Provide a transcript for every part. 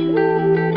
Witam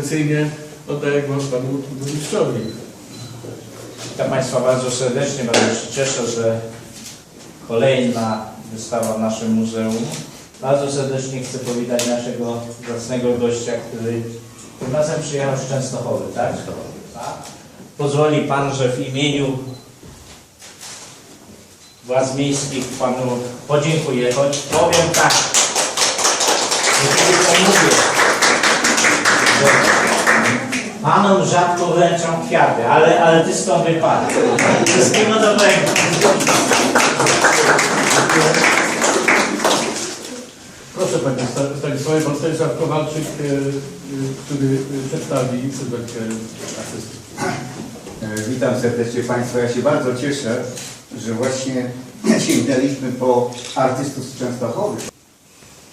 tradycyjnie oddaję głos Panu Burmistrzowi. Witam Państwa bardzo serdecznie, bardzo się cieszę, że kolejna wystawa w naszym muzeum. Bardzo serdecznie chcę powitać naszego zacnego gościa, który tym razem przyjechał z Częstochowy, tak? Tak. Pozwoli Pan, że w imieniu władz miejskich Panu podziękuję, choć powiem tak, że kiedy mówię, Panom rzadko wręczą kwiaty, ale, ale Ty stąd wypadł. Wszystkiego dobrego. Proszę Panie Sta- Stanisławie, Pan Stanisław Kowalczyk, e, e, który przedstawi sylwetkę artysty. E, Witam serdecznie Państwa. Ja się bardzo cieszę, że właśnie sięgnęliśmy po artystów z Częstochowy.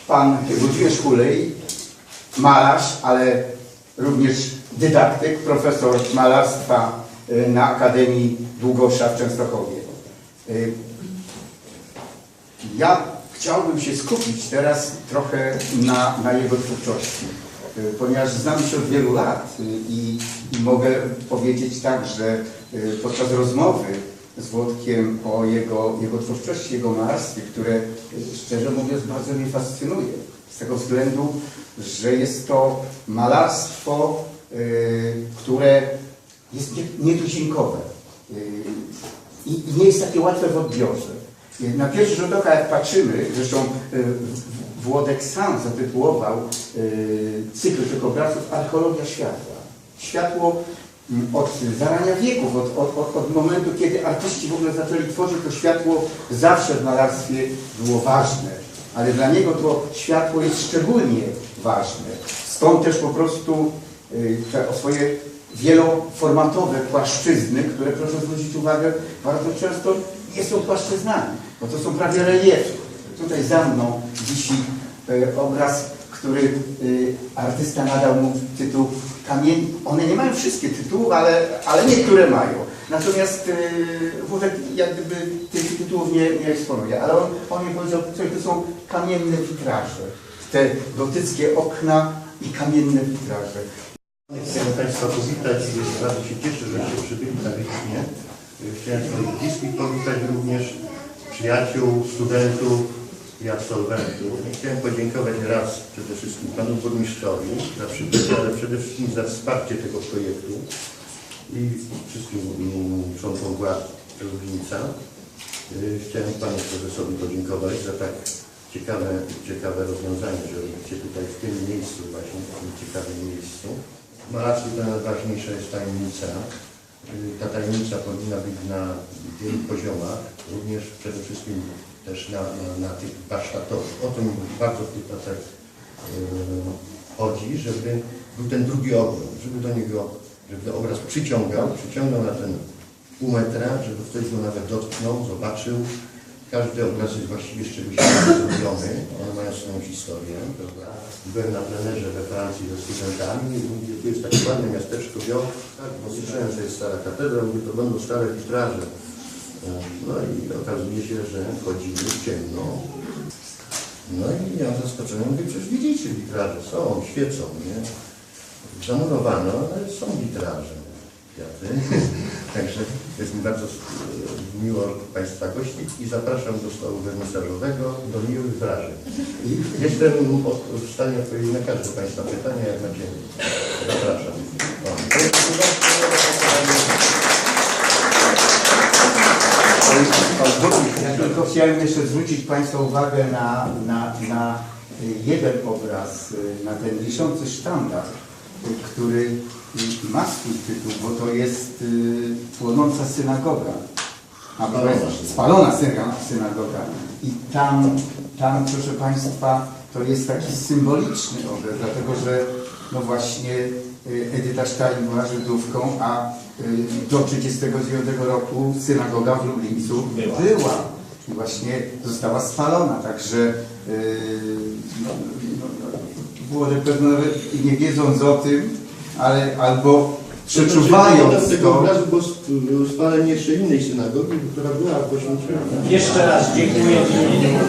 Pan Włodzimierz Hulej, malarz, ale również dydaktyk, profesor malarstwa e, na Akademii Długosza w Częstochowie. E, Ja chciałbym się skupić teraz trochę na, na jego twórczości, y, ponieważ znam się od wielu lat y, i, i mogę powiedzieć tak, że y, podczas rozmowy z Włodkiem o jego, jego twórczości, jego malarstwie, które y, szczerze mówiąc bardzo mnie fascynuje, z tego względu, że jest to malarstwo, y, które jest nie- nietuzinkowe y, i, nie jest takie łatwe w odbiorze. Na pierwszy rzut oka, jak patrzymy, zresztą y, Włodek sam zatytułował y, cykl tych obrazów Archeologia światła. Światło mm, od zarania wieków, od, od, od momentu, kiedy artyści w ogóle zaczęli tworzyć, to światło zawsze w malarstwie było ważne, ale dla niego to światło jest szczególnie ważne. Stąd też po prostu y, te swoje wieloformatowe płaszczyzny, które proszę zwrócić uwagę, bardzo często nie są płaszczyznami, bo to są prawie reliefy. Tutaj za mną wisi e, obraz, który e, artysta nadał mu tytuł Kamień. One nie mają wszystkie tytułów, ale, ale niektóre mają. Natomiast Włodek jak gdyby tych tytułów nie, nie eksponuje, ale on, on mi powiedział, że to są kamienne witraże. Te gotyckie okna i kamienne witraże. Chcę Państwa powitać. Bardzo się cieszę, że się przybyli na Wisnie. Chciałem swoich bliskich powitać również, przyjaciół, studentów i absolwentów. I chciałem podziękować raz przede wszystkim Panu Burmistrzowi za przybycie, ale przede wszystkim za wsparcie tego projektu i wszystkim członkom władz Lublińca. Y, Chciałem Panu Prezesowi podziękować za tak ciekawe, ciekawe rozwiązanie, że robicie tutaj w tym miejscu właśnie, w tym ciekawym miejscu. Malarstwo to najważniejsza jest tajemnica. Y, Ta tajemnica powinna być na wielu poziomach, również przede wszystkim też na, na, na tych warsztatowych. O to mi bardzo w tych pracach y, chodzi, żeby był ten drugi obraz, żeby do niego, żeby obraz przyciągał, przyciągał na ten pół metra, żeby ktoś go nawet dotknął, zobaczył. Każdy obraz jest właściwie z czegoś zrobiony, one mają swoją historię, prawda? Byłem na plenerze we Francji ze studentami i mówię, tu jest takie ładne miasteczko Wio, tak, bo słyszałem, że jest stara katedra, mówię, to będą stare witraże. No i okazuje się, że wchodzimy w ciemno. No i ja zaskoczony mówię, przecież widzicie witraże, są, świecą, nie? Zamurowano, ale są witraże. Także jest mi bardzo e, miło Państwa gościć i zapraszam do stołu wernisażowego, do miłych wrażeń. Jestem w stanie odpowiedzieć na każde Państwa pytania, jak macie. Zapraszam. Ja tylko chciałem jeszcze zwrócić Państwa uwagę na, na, na jeden obraz, y, na ten wiszący sztandar, który ma swój tytuł, bo to jest y, płonąca synagoga. A spalona syna- synagoga. I tam, tam, proszę Państwa, to jest taki symboliczny obraz, dlatego że no właśnie y, Edyta Stein była Żydówką, a y, do 1939 roku synagoga w Lublińcu Była. była. I właśnie została spalona, także yy, no, no, no, Włodek pewno nawet nie wiedząc o tym, ale albo przeczuwając tego to, sp- było spalenie jeszcze innej synagogi, która była poświęcona. Jeszcze raz dziękuję w imieniu